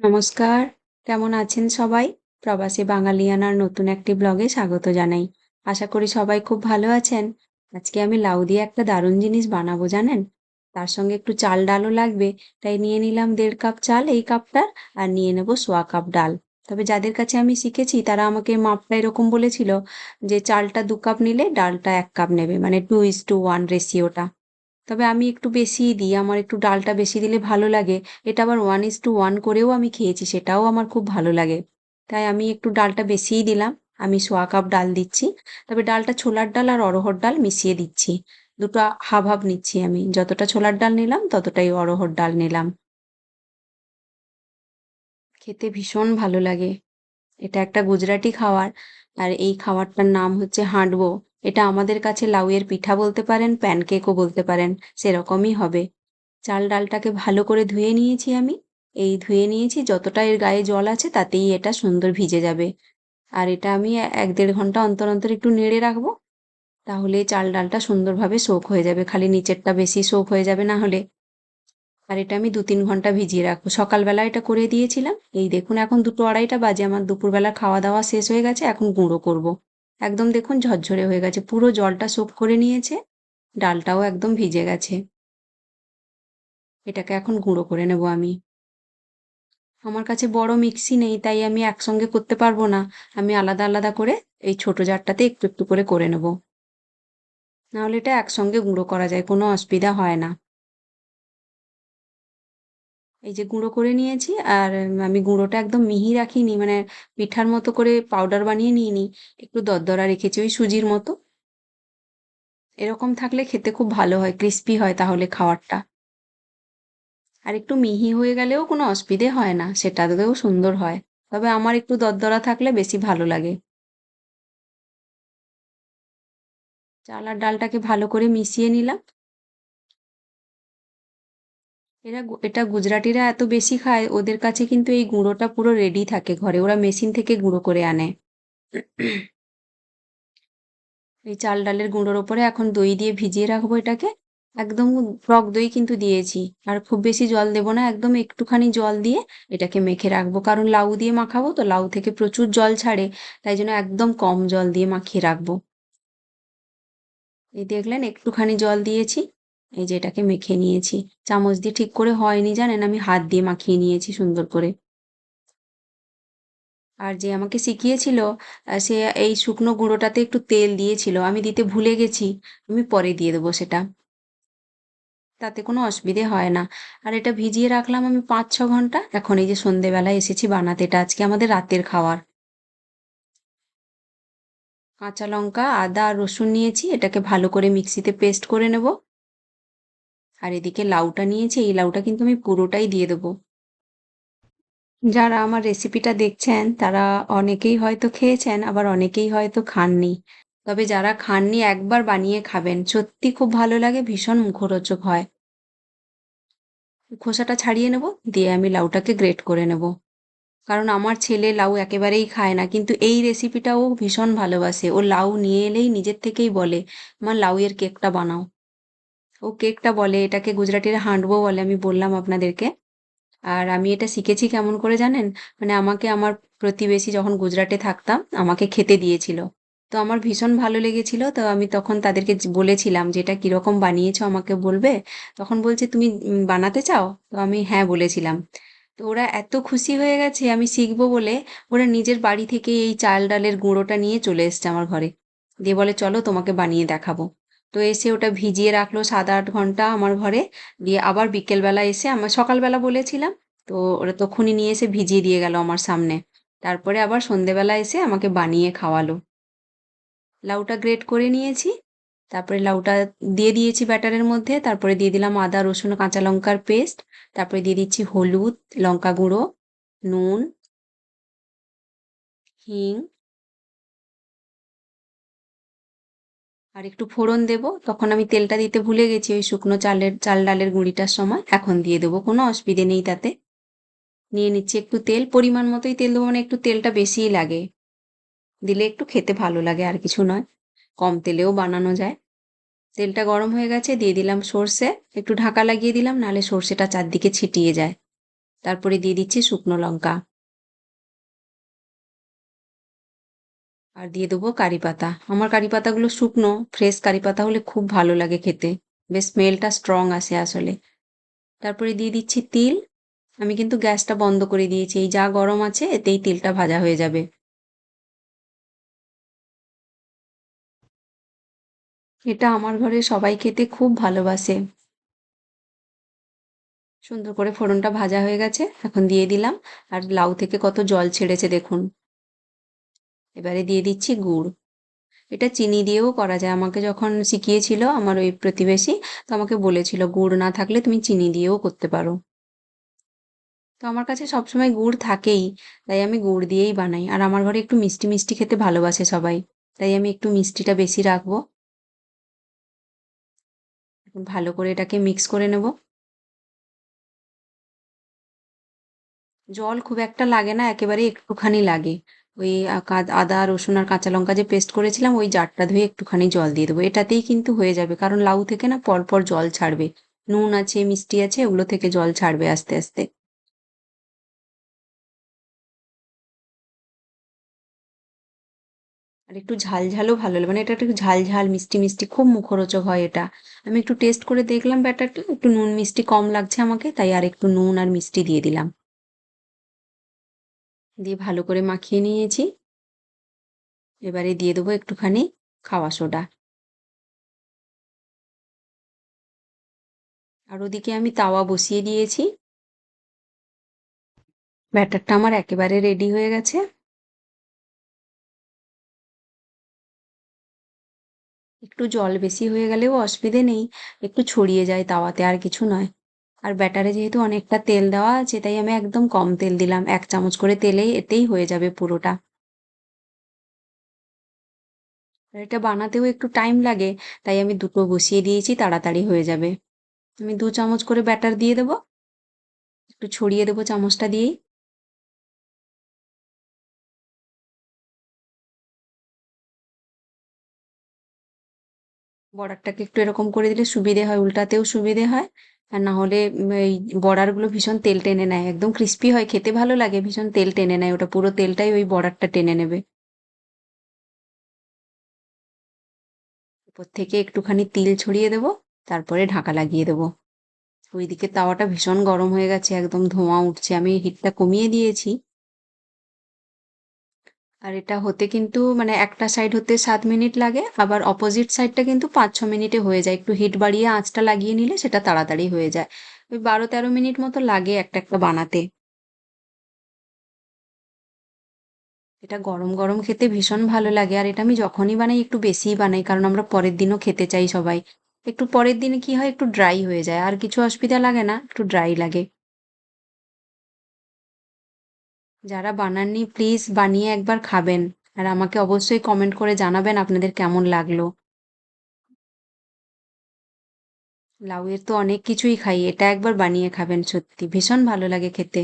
নমস্কার, কেমন আছেন সবাই? প্রবাসী বাঙালিয়ানার নতুন একটি ব্লগে স্বাগত জানাই। আশা করি সবাই খুব ভালো আছেন। আজকে আমি লাউ দিয়ে একটা দারুণ জিনিস বানাবো জানেন? তার সঙ্গে একটু চাল ডালও লাগবে, তাই নিয়ে নিলাম দেড় কাপ চাল এই কাপটার আর নিয়ে নেব সোয়া কাপ ডাল। তবে যাদের কাছে আমি শিখেছি তারা আমাকে মাপটা এরকম বলেছিল যে চালটা দু কাপ নিলে ডালটা এক কাপ নেবে মানে টু ইস টু ওয়ান রেশিওটা। তবে আমি একটু বেশিই দিই, আমার একটু ডালটা বেশি দিলে ভালো লাগে। এটা আবার ওয়ান ইস টু ওয়ান করেও আমি খেয়েছি, সেটাও আমার খুব ভালো লাগে। তাই আমি একটু ডালটা বেশিই দিলাম, আমি সোয়া কাপ ডাল দিচ্ছি। তবে ডালটা ছোলার ডাল আর অরহর ডাল মিশিয়ে দিচ্ছি। দুটো হাফ হাফ নিচ্ছি আমি, যতটা ছোলার ডাল নিলাম, ততটাই অরহর ডাল নিলাম। খেতে ভীষণ ভালো লাগে। এটা একটা গুজরাটি খাবার, আর এই খাবারটার নাম হচ্ছে হাঁডবো এটা আমাদের কাছে লাউয়ের পিঠা বলতে পারেন, প্যানকেকও বলতে পারেন, সেরকমই হবে। চাল ডালটাকে ভালো করে ধুয়ে নিয়েছি আমি। এই ধুয়ে নিয়েছি, যতটা এর গায়ে জল আছে তাতেই এটা সুন্দর ভিজে যাবে। আর এটা আমি এক দেড় ঘণ্টা অন্তর অন্তর একটু নেড়ে রাখব, তাহলে চাল ডালটা সুন্দরভাবে সোক হয়ে যাবে, খালি নিচেরটা বেশি সোক হয়ে যাবে না হলে। আর এটা আমি দু তিন ঘণ্টা ভিজিয়ে রাখব। সকালবেলা এটা করে দিয়েছিলাম। এই দেখুন এখন দুটো আড়াইটা বাজে, আমার দুপুরবেলা খাওয়া দাওয়া শেষ হয়ে গেছে, এখন গুঁড়ো করব। একদম দেখুন ঝরঝরে হয়ে গেছে, পুরো জলটা সোপ করে নিয়েছে, ডালটাও একদম ভিজে গেছে। এটাকে এখন গুঁড়ো করে নেব আমি। আমার কাছে বড় মিক্সি নেই, তাই আমি একসঙ্গে করতে পারব না। আমি আলাদা আলাদা করে এই ছোট জারটাতে একটু একটু করে করে নেব। নাহলে এটা একসঙ্গে গুঁড়ো করা যায়, কোনো অসুবিধা হয় না। এই যে গুঁড়ো করে নিয়েছি আর আমি গুঁড়োটা একদম মিহি রাখিনি মানে পিঠার মতো করে পাউডার বানিয়ে নিইনি, একটু দরদরা রেখেছি ওই সুজির মতো। এরকম থাকলে খেতে খুব ভালো হয় ক্রিস্পি হয় তাহলে খাওয়ারটা। আর একটু মিহি হয়ে গেলেও কোনো অসুবিধে হয় না সেটাতেও সুন্দর হয়। তবে আমার একটু দরদরা থাকলে বেশি ভালো লাগে। চাল আর ডালটাকে ভালো করে মিশিয়ে নিলাম। এরা এটা গুজরাটিরা এত বেশি খায়, ওদের কাছে কিন্তু এই গুঁড়োটা পুরো রেডি থাকে ঘরে। ওরা মেশিন থেকে গুঁড়ো করে আনে। এই চাল ডালের গুঁড়োর ওপরে এখন দই দিয়ে ভিজিয়ে রাখব এটাকে। একদম টক দই কিন্তু দিয়েছি। আর খুব বেশি জল দেব না, একদম একটুখানি জল দিয়ে এটাকে মেখে রাখব। কারণ লাউ দিয়ে মাখাবো তো, লাউ থেকে প্রচুর জল ছাড়ে, তাই জন্য একদম কম জল দিয়ে মাখিয়ে রাখব। এই দেখলেন, একটুখানি জল দিয়েছি। এই যে এটাকে মেখে নিয়েছি। চামচ দিয়ে ঠিক করে হয়নি, জানেন? আমি হাত দিয়ে মাখিয়ে নিয়েছি সুন্দর করে। আর যে আমাকে শিখিয়েছিল সে এই শুকনো গুঁড়োটাতে একটু তেল দিয়েছিল, আমি দিতে ভুলে গেছি। আমি পরে দিয়ে দেবো সেটা। তাতে কোনো অসুবিধে হয় না। আর এটা ভিজিয়ে রাখলাম আমি পাঁচ ছ ঘণ্টা। এখন এই যে সন্ধেবেলায় এসেছি বানাতে, এটা আজকে আমাদের রাতের খাওয়ার কাঁচা লঙ্কা, আদা আর রসুন নিয়েছি। এটাকে ভালো করে মিক্সিতে পেস্ট করে নেব। আর এদিকে লাউটা নিয়েছি, এই লাউটা কিন্তু আমি পুরোটাই দিয়ে দেবো। যারা আমার রেসিপিটা দেখছেন, তারা অনেকেই হয়তো খেয়েছেন, আবার অনেকেই হয়তো খাননি। তবে যারা খাননি, একবার বানিয়ে খাবেন। সত্যি খুব ভালো লাগে, ভীষণ মুখরোচক হয়। খোসাটা ছাড়িয়ে নেব, দিয়ে আমি লাউটাকে গ্রেট করে নেব। কারণ আমার ছেলে লাউ একেবারেই খায় না, কিন্তু এই রেসিপিটা ও ভীষণ ভালোবাসে। ও লাউ নিয়ে এলেই নিজের থেকেই বলে আমার লাউয়ের কেকটা বানাও। ও কেকটা বলে, এটাকে গুজরাটিরা হাঁটবো বলে আমি বললাম আপনাদেরকে। আর আমি এটা শিখেছি কেমন করে জানেন? মানে আমাকে আমার প্রতিবেশী যখন গুজরাটে থাকতাম, আমাকে খেতে দিয়েছিল। তো আমার ভীষণ ভালো লেগেছিল, তো আমি তখন তাদেরকে বলেছিলাম যে, এটা কীরকম বানিয়েছো, আমাকে বলবে? তখন বলছে, তুমি বানাতে চাও? তো আমি হ্যাঁ বলেছিলাম। তো ওরা এত খুশি হয়ে গেছে, আমি শিখব বলে, ওরা নিজের বাড়ি থেকে এই চাল ডালের গুঁড়োটা নিয়ে চলে এসছে আমার ঘরে। দিয়ে বলে, চলো তোমাকে বানিয়ে দেখাবো। তো এসে ওটা ভিজিয়ে রাখল সাত আট ঘণ্টা আমার ঘরে। দিয়ে আবার বিকেলবেলা এসে আমার সকালবেলা বলেছিলাম, তো ওরা তখনই নিয়ে এসে ভিজিয়ে দিয়ে গেল আমার সামনে। তারপরে আবার সন্ধেবেলা এসে আমাকে বানিয়ে খাওয়ালো। লাউটা গ্রেট করে নিয়েছি, তারপরে লাউটা দিয়ে দিয়েছি ব্যাটারের মধ্যে, তারপরে দিয়ে দিলাম আদা, রসুন, কাঁচা লঙ্কার পেস্ট, তারপরে দিয়ে দিচ্ছি হলুদ, লঙ্কা গুঁড়ো, নুন, হিং আর একটু ফোড়ন দেব। তখন আমি তেলটা দিতে ভুলে গেছি ওই শুকনো চালের, চাল ডালের গুঁড়িটার সময়। এখন দিয়ে দেবো, কোনো অসুবিধে নেই তাতে। নিয়ে নিচ্ছি একটু তেল, পরিমাণ মতোই তেল দেবো মানে একটু তেলটা বেশিই লাগে। দিলে একটু খেতে ভালো লাগে, আর কিছু নয়। কম তেলেও বানানো যায়। তেলটা গরম হয়ে গেছে, দিয়ে দিলাম সর্ষে। একটু ঢাকা লাগিয়ে দিলাম, নাহলে সর্ষেটা চারদিকে ছিটিয়ে যায়। তারপরে দিয়ে দিচ্ছি শুকনো লঙ্কা। আর দিয়ে দেবো কারি পাতা। আমার কারি পাতাগুলো শুকনো ফ্রেশ কারি পাতা হলে খুব ভালো লাগে খেতে। বেশ স্মেলটা স্ট্রং আসে আসলে। তারপরে দিয়ে দিচ্ছি তিল। আমি কিন্তু গ্যাসটা বন্ধ করে দিয়েছি। এই যা গরম আছে, এতেই তিলটা ভাজা হয়ে যাবে। এটা আমার ঘরে সবাই খেতে খুব ভালোবাসে। সুন্দর করে ফোড়নটা ভাজা হয়ে গেছে, এখন দিয়ে দিলাম। আর লাউ থেকে কত জল ছেড়েছে দেখুন। এবারে দিয়ে দিচ্ছি গুড়। এটা চিনি দিয়েও করা যায়। আমাকে যখন শিখিয়েছিল আমার ওই প্রতিবেশী, তো আমাকে বলেছিল, গুড় না থাকলে তুমি চিনি দিয়েও করতে পারো। তো আমার কাছে সবসময় গুড় থাকেই, তাই আমি গুড় দিয়েই বানাই। আর আমার ঘরে একটু মিষ্টি মিষ্টি খেতে ভালোবাসে সবাই, তাই আমি একটু মিষ্টিটা বেশি রাখব। ভালো করে এটাকে মিক্স করে নেব। জল খুব একটা লাগে না একেবারে একটুখানি লাগে। ওই আদা, রসুন আর কাঁচা লঙ্কা যে পেস্ট করেছিলাম, ওই জারটা ধুয়ে একটুখানি জল দিয়ে দেবো। এটাতেই কিন্তু হয়ে যাবে, কারণ লাউ থেকে না পরপর জল ছাড়বে। নুন আছে, মিষ্টি আছে, ওগুলো থেকে জল ছাড়বে আস্তে আস্তে। আর একটু ঝাল ঝালও ভালো লাগে মানে এটা একটু ঝাল ঝাল, মিষ্টি মিষ্টি, খুব মুখরোচক হয় এটা। আমি একটু টেস্ট করে দেখলাম ব্যাটারটা, একটু নুন মিষ্টি কম লাগছে আমাকে, তাই আর একটু নুন আর মিষ্টি দিয়ে দিলাম। দিয়ে ভালো করে মাখিয়ে নিয়েছি। এবারে দিয়ে দেবো একটুখানি খাওয়া সোডা। আর ওদিকে আমি তাওয়া বসিয়ে দিয়েছি। ব্যাটারটা আমার একেবারে রেডি হয়ে গেছে। একটু জল বেশি হয়ে গেলেও অসুবিধে নেই, একটু ছড়িয়ে যায় তাওয়াতে, আর কিছু নয়। আর ব্যাটারে যেহেতু অনেকটা তেল দেওয়া আছে, তাই আমি একদম কম তেল দিলাম। এক চামচ করে তেলেই, এতেই হয়ে যাবে পুরোটা। এটা বানাতেও একটু টাইম লাগে, তাই আমি দুটো বসিয়ে দিয়েছি, তাড়াতাড়ি হয়ে যাবে। আমি দু চামচ করে ব্যাটার দিয়ে দেবো। একটু ছড়িয়ে দেবো চামচটা দিয়েই। বর্ডারটাকে একটু এরকম করে দিলে সুবিধে হয়, উল্টাতেও সুবিধে হয়। আর না হলে এই বর্ডারগুলো ভীষণ তেল টেনে নেয়, একদম ক্রিস্পি হয়, খেতে ভালো লাগে, ভীষণ তেল টেনে নেয়, ওটা পুরো তেলটাই ওই বর্ডারটা টেনে নেবে। উপর থেকে একটুখানি তিল ছড়িয়ে দেব, তারপরে ঢাকা লাগিয়ে দেবো। ওইদিকে তাওয়াটা ভীষণ গরম হয়ে গেছে, একদম ধোঁয়া উঠছে, আমি হিটটা কমিয়ে দিয়েছি। আর এটা হতে কিন্তু মানে একটা সাইড হতে সাত মিনিট লাগে, আবার অপোজিট সাইডটা কিন্তু পাঁচ, ছ মিনিটে হয়ে যায়। একটু হিট বাড়িয়ে আঁচটা লাগিয়ে নিলে সেটা তাড়াতাড়ি হয়ে যায়। ওই বারো, তেরো মিনিট মতো লাগে একটা একটা বানাতে। এটা গরম গরম খেতে ভীষণ ভালো লাগে। আর এটা আমি যখনই বানাই একটু বেশিই বানাই, কারণ আমরা পরের দিনও খেতে চাই সবাই। একটু পরের দিনে কি হয়? একটু ড্রাই হয়ে যায়। আর কিছু অসুবিধা লাগে না, একটু ড্রাই লাগে। যারা বানাননি প্লিজ বানিয়ে একবার খাবেন। আর আমাকে অবশ্যই কমেন্ট করে জানাবেন আপনাদের কেমন লাগল। লাউয়ের তো অনেক কিছুই খাই, এটা একবার বানিয়ে খাবেন সত্যি। ভীষণ ভালো লাগে খেতে।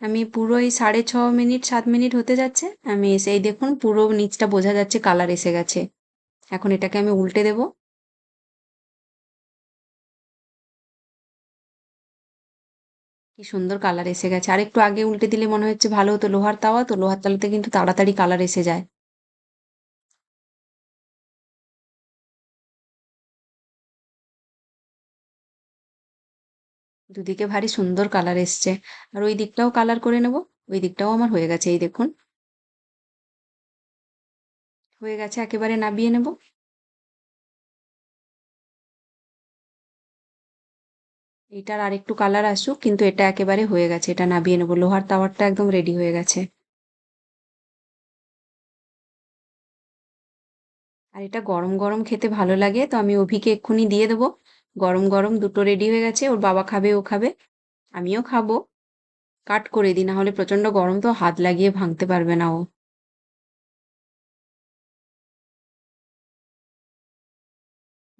আমি পুরো এই সাড়ে ছ মিনিট, সাত মিনিট হতে যাচ্ছে, আমি এসে এই দেখুন পুরো নিচটা বোঝা যাচ্ছে কালার এসে গেছে। এখন এটাকে আমি উল্টে দেবো। কি সুন্দর কালার এসে গেছে। আর একটু আগে উল্টে দিলে মনে হচ্ছে ভালো হতো লোহার তাওয়া, তো লোহার তাওয়াতে কিন্তু তাড়াতাড়ি কালার এসে যায়। দুদিকে ভারী সুন্দর কালার এসছে। আর ওই দিকটাও কালার করে নেব, ওই দিকটাও আমার হয়ে গেছে, এই দেখুন। হয়ে গেছে, একেবারে নাবিয়ে নেব। এটার আর একটু কালার আসুক, কিন্তু এটা একেবারে হয়ে গেছে। এটা নাবিয়ে নেব। লোহার তাওয়ারটা একদম রেডি হয়ে গেছে। আর এটা গরম গরম খেতে ভালো লাগে, তো আমি অভিকে এক্ষুনি দিয়ে দেবো। গরম গরম দুটো রেডি হয়ে গেছে, ওর বাবা খাবে, ও খাবে। আমিও খাব। কাট করে দিই, না হলে প্রচণ্ড গরম তো হাত লাগিয়ে ভাঙতে পারবে না ও।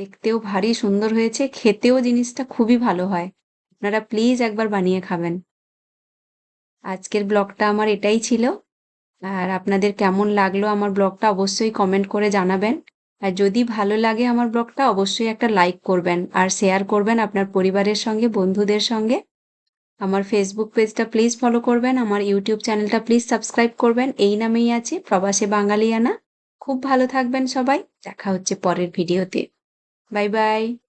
দেখতেও ভারী সুন্দর হয়েছে, খেতেও জিনিসটা খুবই ভালো হয়। আপনারা প্লিজ একবার বানিয়ে খাবেন। আজকের ব্লগটা আমার এটাই ছিল। আর আপনাদের কেমন লাগল আমার ব্লগটা অবশ্যই কমেন্ট করে জানাবেন। আর যদি ভালো লাগে আমার ব্লগটা, অবশ্যই একটা লাইক করবেন আর শেয়ার করবেন আপনার পরিবারের সঙ্গে, বন্ধুদের সঙ্গে। আমার ফেসবুক পেজটা প্লিজ ফলো করবেন, আমার ইউটিউব চ্যানেলটা প্লিজ সাবস্ক্রাইব করবেন। এই নামেই আছে প্রবাসে বাঙালিয়ানা। খুব ভালো থাকবেন সবাই। দেখা হচ্ছে পরের ভিডিওতে Bye bye.